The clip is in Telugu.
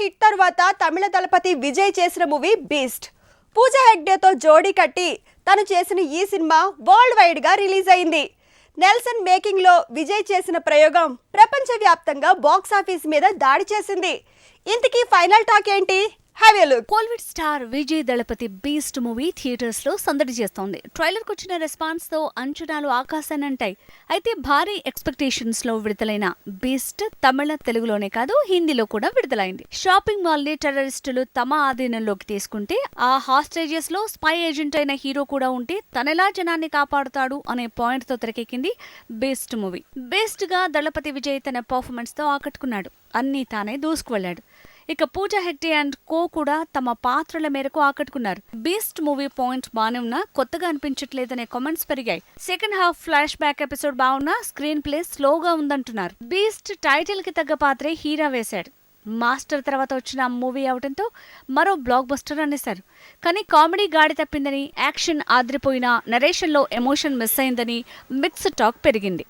హిట్ తర్వాత తమిళ దళపతి విజయ్ చేసిన మూవీ బీస్ట్. పూజా హెగ్డేతో జోడీ కట్టి తను చేసిన ఈ సినిమా వరల్డ్ వైడ్గా రిలీజ్ అయింది. నెల్సన్ మేకింగ్లో విజయ్ చేసిన ప్రయోగం ప్రపంచవ్యాప్తంగా బాక్స్ ఆఫీస్ మీద దాడి చేసింది. ఇంతకీ ఫైనల్ టాక్ ఏంటి? Have look Kollywood star Vijay Thalapathy Beast movie థియేటర్స్లో సందడి చేస్తోంది. ట్రైలర్కు వచ్చిన రెస్పాన్స్తో అంచనాలు ఆకాశానంటాయి అయితే భారీ ఎక్స్పెక్టేషన్స్లో విడుదలైన బీస్ట్ తమిళ తెలుగులోనే కాదు హిందీలో కూడా విడుదలైంది. షాపింగ్ మాల్ని టెర్రరిస్టులు తమ ఆధీనంలోకి తీసుకుంటే ఆ హాస్టేజెస్లో స్పై ఏజెంట్ అయిన హీరో కూడా ఉంటే తనెలా జనాన్ని కాపాడుతాడు అనే పాయింట్తో తెరకెక్కింది బేస్ట్ మూవీ బీస్ట్గా దళపతి విజయ్ తన పర్ఫార్మెన్స్తో ఆకట్టుకున్నాడు. అన్నీ తానే దూసుకువెళ్ళాడు ఇక పూజా హెగ్డే అండ్ కో కూడా తమ పాత్రల మేరకు ఆకట్టుకున్నారు. బీస్ట్ మూవీ పాయింట్ బానే ఉన్నా కొత్తగా అనిపించట్లేదనే కామెంట్స్ పెరిగాయి. Second half flash back episode బాగున్నా స్క్రీన్ ప్లే స్లోగా ఉందంటున్నారు. బీస్ట్ టైటిల్కి తగ్గ పాత్రే హీరా వేశాడు. మాస్టర్ తర్వాత వచ్చిన మూవీ అవడంతో మరో బ్లాక్ బస్టర్ అనేశారు. కానీ కామెడీ గాడి తప్పిందని యాక్షన్ ఆదిరిపోయినా నరేషన్లో ఎమోషన్ మిస్ అయిందని మిక్స్ టాక్ పెరిగింది.